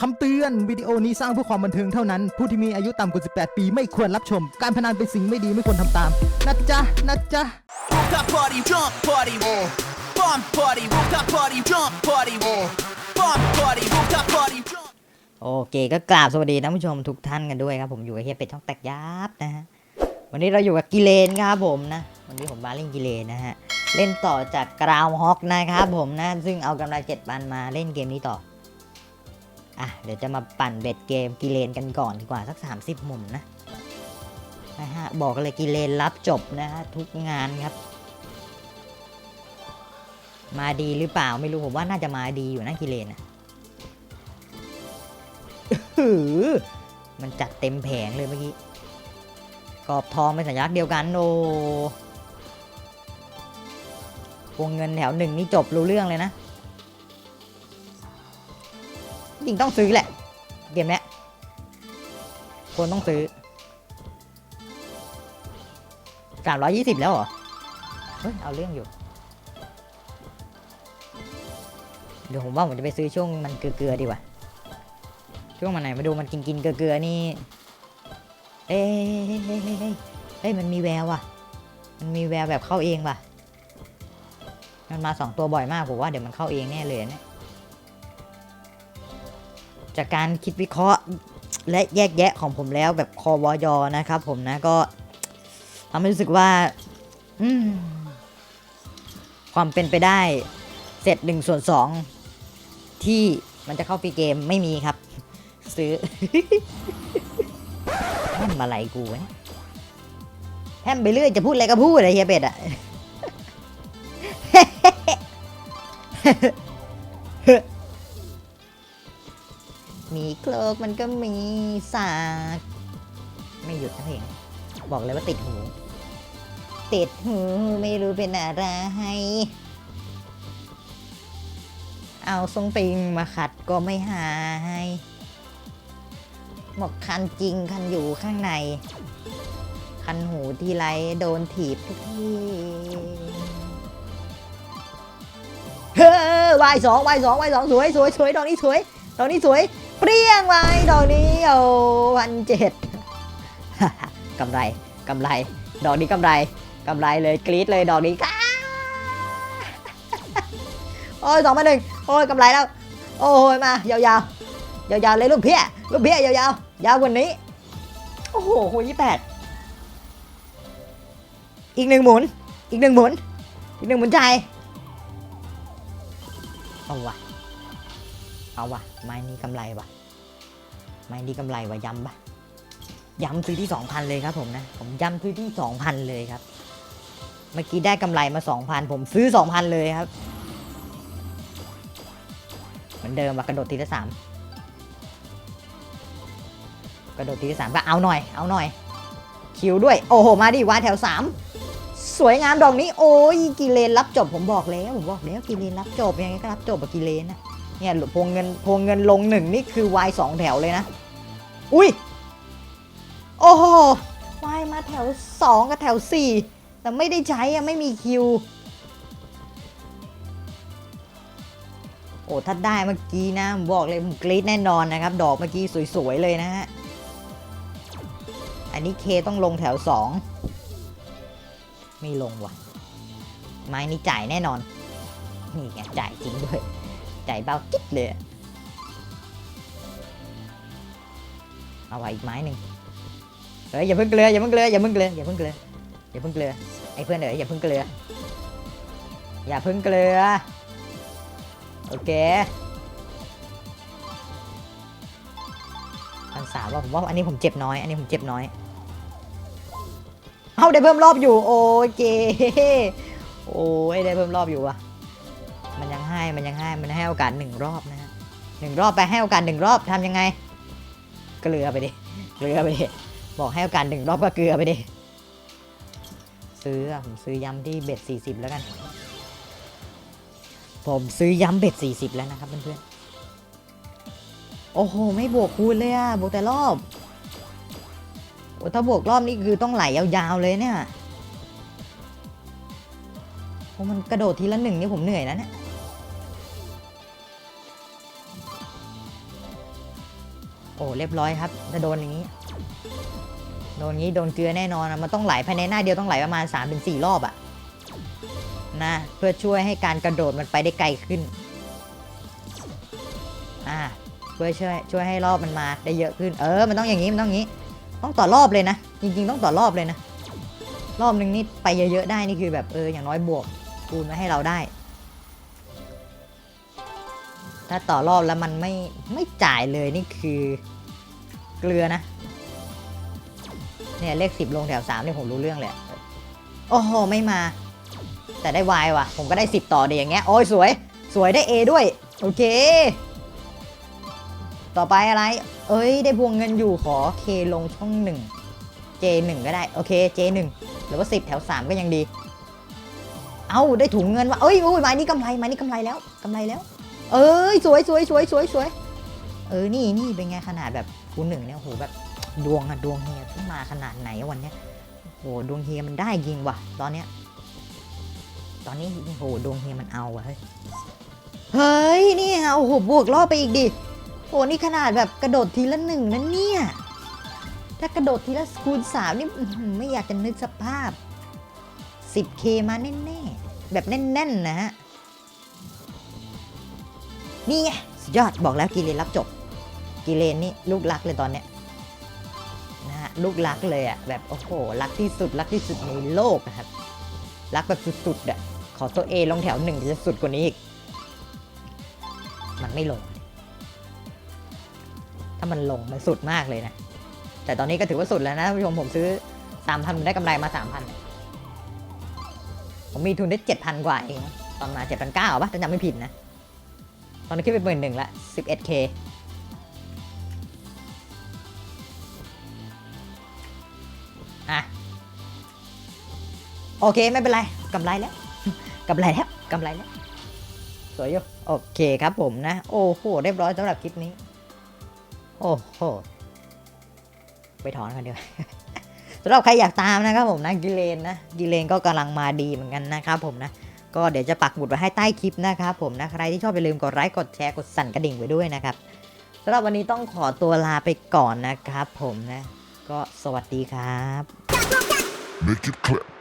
คำเตือนวิดีโอนี้สร้างเพื่อความบันเทิงเท่านั้น ผู้ที่มีอายุต่ำกว่า 18 ปีไม่ควรรับชม การพนันเป็นสิ่งไม่ดีไม่ควรทำตาม นะจ๊ะ นะจ๊ะ Rooftop party, jump party, bomb party, rooftop party, jump party, bomb party, rooftop party, jump. โอเคก็กราบสวัสดีท่านผู้ชมทุกท่านกันด้วยครับผมอยู่กับเฮียเป็ดช่องแตกยับนะฮะวันนี้เราอยู่กับกิเลนครับผมนะ วันนี้ผมมาเล่นกิเลนนะฮะเล่นต่อจากกราวฮอกนะครับผมนะซึ่งเอากำไรเจ็ดพันมาเล่นเกมนี้ต่อ อะ เดี๋ยวจะมาปั่นเบ็ดเกมกิเลนกันก่อนดีกว่าสัก 30 มุนนะนะฮะบอกเลยกิเลนรับจบนะฮะทุกงานครับ มาดีหรือเปล่าไม่รู้ผมว่าน่าจะมาดีอยู่นะกิเลนนะมันจัดเต็มแผงเลยเมื่อกี้กรอบทองเป็นสัญลักษณ์เดียวกันโอวงเงินแถวหนึ่งนี่จบรู้เรื่องเลยนะ จริงต้องซื้อแหละ เกมเนี้ยควรต้องซื้อสามร้อยยี่สิบแล้วเหรอ เฮ้ย เอาเรื่องอยู่ เดี๋ยวผมว่าผมจะไปซื้อช่วงมันเกลือๆดีกว่า ช่วงมันไหนมาดูมันกินกินเกลือๆนี่ เอ้ยเฮ้ยเฮ้ยเฮ้ยเฮ้ยเฮ้ยมันมีแววว่ะ มันมีแววแบบเข้าเองว่ะ มันมาสองตัวบ่อยมากผมว่าเดี๋ยวมันเข้าเองแน่เลยเนี่ย จากการคิดวิเคราะห์และแยกแยะของผมแล้วแบบคอวอยอนะครับผมนะก็ทำให้รู้สึกว่าความเป็นไปได้เสร็จหนึ่งส่วนสองที่มันจะเข้าฟรีเกมไม่มีครับ ซื้อแพมอะไรกูวะเนี่ยแพมไปเรื่อยจะพูดอะไรก็พูดเลยเฮียเป็ดอะ มีโคลกมันก็มีสากไม่หยุดนะเพลงบอกเลยว่าติดหู ติดหูไม่รู้เป็นอะไร เอาทรงติงมาขัดก็ไม่หายบอกคันจริงคันอยู่ข้างใน คันหูทีไรโดนถีบทุกทีเฮ้อวายสองวายสองวายสองสวยสวยสวยดอกนี้สวยดอกนี้สวย เปรี้ยงวายดอกนี้โอ้พันเจ็ดกำไรกำไร ดอกนี้กำไรกำไรเลยกรี๊ดเลยดอกนี้โอ้ยสองมาหนึ่งโอ้ยกำไรแล้ว โอ้ยมายาวยาวยาวยาวๆเลยลูกเพี้ยลูกเพี้ยยาวยาวๆยาวกว่านี้โอ้โหโหยี่แปดอีกหนึ่งหมุน อีกหนึ่งหมุน อีกหนึ่งหมุนใจเอาวะ เอาวะไม้นี้กำไรวะไม้นี้กำไรวะย้ำปะย้ำซื้อที่สองพันเลยครับผมนะ ผมย้ำซื้อที่สองพันเลยครับ เมื่อกี้ได้กำไรมาสองพันผมซื้อสองพันเลยครับ เหมือนเดิมว่ากระโดดทีละสามกระโดดทีละสามก็เอาหน่อย เอาหน่อย คิวด้วย โอ้โห มาดิวาแถวสามสวยงามดอกนี้ โอ้ยกีเลนรับจบผมบอกแล้ว ผมบอกแล้วกีเลนรับจบยังไงก็รับจบกับกีเลนนะ เนี่ยพวงเงินพวงเงินลงหนึ่งนี่คือวายสองแถวเลยนะ อุ้ย โอ้โหวายมาแถวสองกับแถวสี่แต่ไม่ได้ใช้อะไม่มีคิว โอ้ถ้าได้เมื่อกี้นะบอกเลยกรี๊ดแน่นอนนะครับ ดอกเมื่อกี้สวยๆเลยนะฮะ อันนี้เคต้องลงแถวสองไม่ลงว่ะ ไม้นี้จ่ายแน่นอน นี่ไงจ่ายจริงด้วย จ่ายเบาจิ๊ดเลย เอาไว้อีกไม้หนึ่งเฮ้ยอย่าเพิ่งเกลืออย่าเพิ่งเกลืออย่าเพิ่งเกลืออย่าเพิ่งเกลืออย่าเพิ่งเกลือไอ้เพื่อนเอ๋ยอย่าเพิ่งเกลือ อย่าเพิ่งเกลือ โอเคพันสามว่าผมว่าอันนี้ผมเจ็บน้อย อันนี้ผมเจ็บน้อย เอาได้เพิ่มรอบอยู่ โอเค โอ้ยได้เพิ่มรอบอยู่ว่ะ มันยังให้มันยังให้มันให้โอกาสหนึ่งรอบนะฮะหนึ่งรอบไปให้โอกาสหนึ่งรอบทำยังไง เกลือไปดิเกลือไปดิบอกให้โอกาสหนึ่งรอบก็เกลือไปดิซื้อผมซื้อย้ำที่เบ็ดสี่สิบแล้วกัน ผมซื้อย้ำเบ็ด40แล้วนะครับเพื่อนๆโอ้โห ไม่บวกคูณเลยอะบวกแต่รอบโอ้ถ้าบวกรอบนี่คือต้องไหลยาวๆเลยเนี่ยโอ้มันกระโดดทีละหนึ่งนี่ผมเหนื่อยแล้วเนี่ย โอ้เรียบร้อยครับจะโดนอย่างนี้ โดนงี้โดนเกลือแน่นอนอะมันต้องไหลภายในหน้าเดียวต้องไหลประมาณ3-4เป็นสรอบอะนะเพื่อช่วยให้การกระโดดมันไปได้ไกลขึ้นอ่าเพื่อช่วยช่วยให้รอบมันมาได้เยอะขึ้น เออมันต้องอย่างนี้มันต้องอย่างนี้ ต้องต่อรอบเลยนะ จริง ๆ ต้องต่อรอบเลยนะรอบหนึ่งนี่ไปเยอะๆได้นี่คือแบบเอออย่างน้อยบวกคูณมาให้เราได้ ถ้าต่อรอบแล้วมันไม่ไม่จ่ายเลยนี่คือเกลือนะ เนี่ยเลขสิบลงแถวสามนี่ผมรู้เรื่องเลยโอ้โหไม่มา แต่ได้วายว่ะ ผมก็ได้สิบต่อเดียอย่างเงี้ยโอ้ยสวย สวยได้ A ด้วย โอเค ต่อไปอะไร เอ้ย ได้พวงเงินอยู่ขอ K ลงช่องหนึ่ง J หนึ่งก็ได้ โอเค J หนึ่งหรือว่าสิบแถวสามก็ยังดี เอาได้ถุงเงินว่ะเอ้ยโอ้ยไม้นี้กำไรไม้นี้กำไรแล้วกำไรแล้ว เอ้ยสวยสวยสวยสวยสวยเออนี่นี่เป็นไงขนาดแบบคูหนึ่งเนี่ยโหแบบดวงอะดวงเฮียต้องมาขนาดไหนวันเนี้ยโหดวงเฮียมันได้จริงว่ะ ตอนเนี้ย ตอนนี้โหดวงเฮียมันเอาว่ะเฮ้ยเฮ้ยนี่ฮะโอ้โหบวกรอบไปอีกดิโหนี่ขนาดแบบกระโดดทีละหนึ่งนั่นเนี่ยถ้ากระโดดทีละคูณสามนี่ไม่อยากจะนึกสภาพ 10k มาแน่ๆแบบแน่นๆนะฮะ นี่ไงสุดยอดบอกแล้วกีเลนรับจบกีเลนนี่ลูกรักเลยตอนเนี้ยนะฮะลูกรักเลยอะ่ะแบบโอ้โหรักที่สุดรักที่สุดในโลกอะครับรักแบบสุดๆอะ่ะขอตัวเอลงแถวหนึ่งจะสุดกว่านี้อีกมันไม่ลง ถ้ามันลงมันสุดมากเลยนะ แต่ตอนนี้ก็ถือว่าสุดแล้วนะท่านผู้ชมผมซื้อสามพันได้กำไรมาสามพันผมมีทุนได้เจ็ดพันกว่าเอง ตอนมาเจ็ดพันเก้าป่ะถ้าจำไม่ผิดนะ ตอนนี้ขึ้นไปหมื่นหนึ่งละสิบเอ็ดเคอะ โอเค ไม่เป็นไรกำไรแล้วกำไรแล้วกำไรแล้ว สวยอยู่โอเคครับผมนะ โอ้โห เรียบร้อยสำหรับคลิปนี้ โอ้โห ไปถอนกันดีกว่าสำหรับใครอยากตามนะครับผมนะกิเลนนะกิเลนก็กำลังมาดีเหมือนกันนะครับผมนะ ก็เดี๋ยวจะปักหมุดไว้ให้ใต้คลิปนะครับผมนะใครที่ชอบอย่าลืมกดไลค์กดแชร์กดสั่นกระดิ่งไว้ด้วยนะครับสำหรับวันนี้ต้องขอตัวลาไปก่อนนะครับผมนะ ก็สวัสดีครับ Make it clap.